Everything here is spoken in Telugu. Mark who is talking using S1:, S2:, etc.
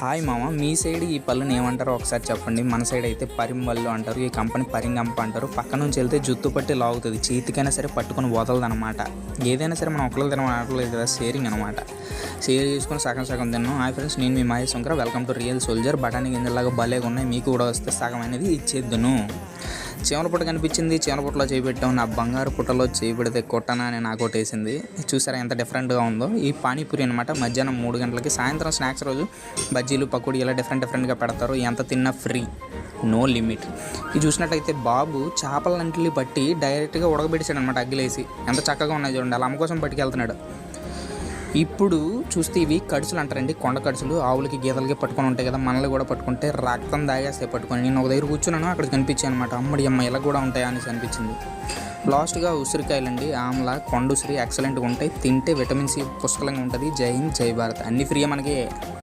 S1: హాయ్ మామ మీ సైడ్ ఈ పళ్ళుని ఏమంటారో ఒకసారి చెప్పండి. మన సైడ్ అయితే పరిమళ్ళు అంటారు ఈ కంపెనీ పరింగంప అంటారు. పక్క నుంచి వెళ్తే జుత్తు పట్టి లాగుతుంది చేతికైనా సరే పట్టుకొని వదలదు అనమాట ఏదైనా సరే మనం ఒకళ్ళు తినడం కదా షేరింగ్ అనమాట షేర్ చేసుకుని సగం సగం తిన్నాం. హాయ్ ఫ్రెండ్స్ నేను మీ Mahesh Shankar. Welcome to real soldier బటానీ గింజలాగా భలేగా ఉన్నాయి మీకు కూడా వస్తే సగం అనేది ఇచ్చేద్దును. చీమల పుట్ట కనిపించింది. చీమల పుట్టలో చేయి నా బంగారు పుట్టలో చేయి పెడితే కొట్టనా అని నాకు వేసింది చూసారా ఎంత డిఫరెంట్గా ఉందో. ఈ పానీపూరి అనమాట మధ్యాహ్నం మూడు గంటలకి సాయంత్రం స్నాక్స్ రోజు బజ్జీలు పకోడీ ఇలా డిఫరెంట్ డిఫరెంట్గా పెడతారు. ఎంత తిన్నా ఫ్రీ నో లిమిట్ ఇది చూసినట్టయితే బాబు చేపలంటిని బట్టి డైరెక్ట్గా ఉడకబెట్టాడు అనమాట అగ్గిలేసి. ఎంత చక్కగా ఉన్నాయి చూడండి. అలా అమ్మ కోసం పట్టుకెళ్తున్నాడు. ఇప్పుడు చూస్తే ఇవి కడుసులు అంటారండి. కొండ కడుసులు ఆవులకి గీతలకి పట్టుకొని ఉంటాయి కదా మనల్ని కూడా పట్టుకుంటే రక్తం దాగేస్తే పట్టుకొని. నేను ఒక దగ్గర కూర్చున్నాను అక్కడ కనిపించాయి అనమాట అమ్మడి అమ్మ ఇలా కూడా ఉంటాయా అనేసి అనిపించింది. లాస్ట్గా ఉసిరికాయలండి ఆమ్ల కొండ ఉసిరి ఎక్సలెంట్గా ఉంటాయి. తింటే విటమిన్ సి పుష్కలంగా ఉంటుంది. జై హింద్ జై భారత్. అన్ని ఫ్రీ మనకి.